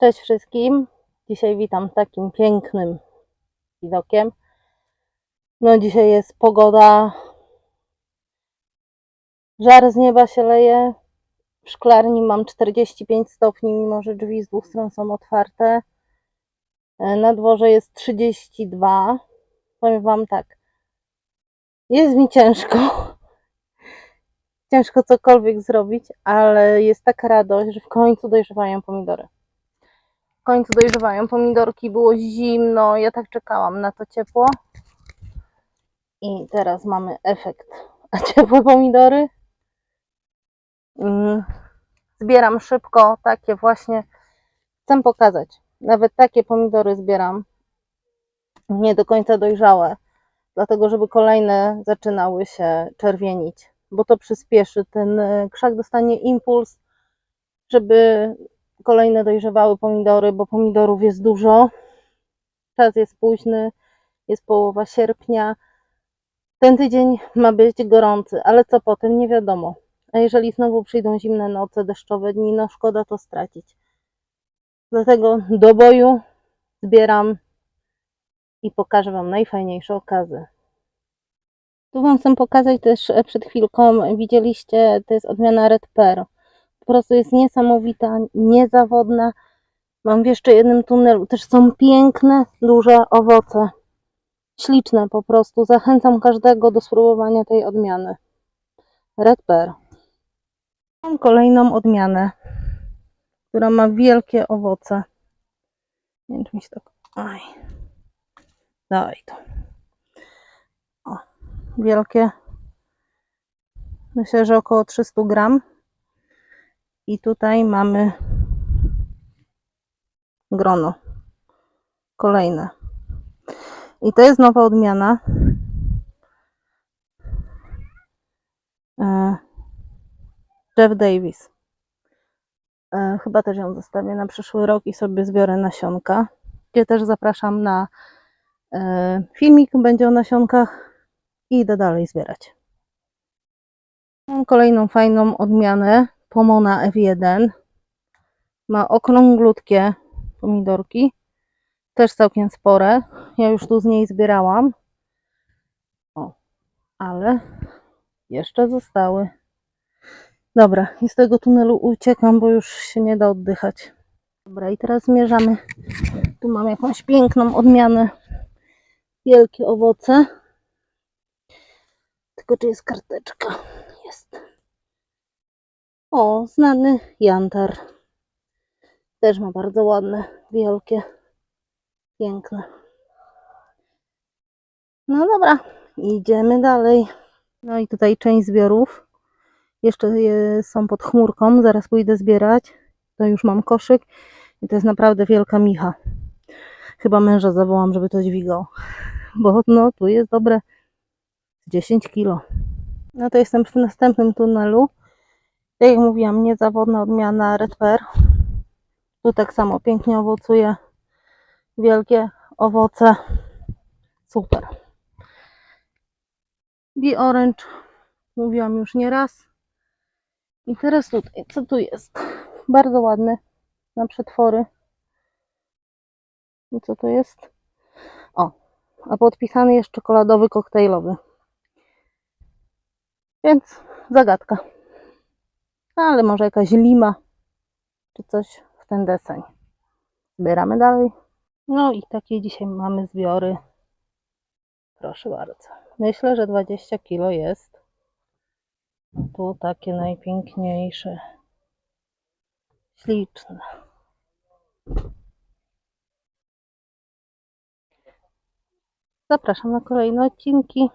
Cześć wszystkim. Dzisiaj witam takim pięknym widokiem. No dzisiaj jest pogoda. Żar z nieba się leje. W szklarni mam 45 stopni, mimo że drzwi z dwóch stron są otwarte. E, Na dworze jest 32. Powiem wam tak. Jest mi ciężko. Ciężko cokolwiek zrobić, ale jest taka radość, że w końcu dojrzewają pomidory. Końcu dojrzewają pomidorki, było zimno, ja tak czekałam na to ciepło. I teraz mamy efekt. A ciepłe pomidory? Mm, Zbieram szybko, takie właśnie. Chcę pokazać. Nawet takie pomidory zbieram. Nie do końca dojrzałe. Dlatego, żeby kolejne zaczynały się czerwienić. Bo to przyspieszy. Ten y, krzak dostanie impuls, żeby kolejne dojrzewały pomidory, bo pomidorów jest dużo. Czas jest późny, jest połowa sierpnia. Ten tydzień ma być gorący, ale co potem nie wiadomo. A jeżeli znowu przyjdą zimne noce, deszczowe dni, no szkoda to stracić. Dlatego do boju zbieram i pokażę Wam najfajniejsze okazy. Tu Wam chcę pokazać też e, przed chwilką, widzieliście, to jest odmiana Red Pearl. Po prostu jest niesamowita, niezawodna. Mam w jeszcze jednym tunelu. Też są piękne, duże owoce. Śliczne po prostu. Zachęcam każdego do spróbowania tej odmiany. Red Pearl. Mam kolejną odmianę, która ma wielkie owoce. Nie wiem, czy mi się tak... Aj. Daj to. O, wielkie. Myślę, że około 300 gram. I tutaj mamy grono. Kolejne. I to jest nowa odmiana. E, Jeff Davis. E, Chyba też ją zostawię na przyszły rok i sobie zbiorę nasionka. Gdzie też zapraszam na e, filmik, będzie o nasionkach i idę dalej zbierać. Mam kolejną fajną odmianę Pomona F1. Ma okrąglutkie pomidorki, też całkiem spore. Ja już tu z niej zbierałam. O, ale jeszcze zostały. Dobra, i z tego tunelu uciekam, bo już się nie da oddychać. Dobra, i teraz zmierzamy. Tu mam jakąś piękną odmianę. Wielkie owoce. Tylko czy jest karteczka? Jest. O, znany jantar. Też ma bardzo ładne, wielkie, piękne. No dobra, idziemy dalej. No i tutaj część zbiorów. Jeszcze je są pod chmurką, zaraz pójdę zbierać. To już mam koszyk i to jest naprawdę wielka micha. Chyba męża zawołam, żeby to dźwigał, bo no tu jest dobre 10 kilo. No to jestem w następnym tunelu. Tak jak mówiłam, niezawodna odmiana Red. Tu tak samo pięknie owocuje. Wielkie owoce. Super. Bee Orange. Mówiłam już nie raz. I teraz tutaj, co tu jest? Bardzo ładny na przetwory. I co to jest? O, a podpisany jest czekoladowy koktajlowy. Więc zagadka. Ale może jakaś lima, czy coś w ten deseń. Zbieramy dalej. No i takie dzisiaj mamy zbiory. Proszę bardzo. Myślę, że 20 kilo jest. Tu takie najpiękniejsze. Śliczne. Zapraszam na kolejne odcinki.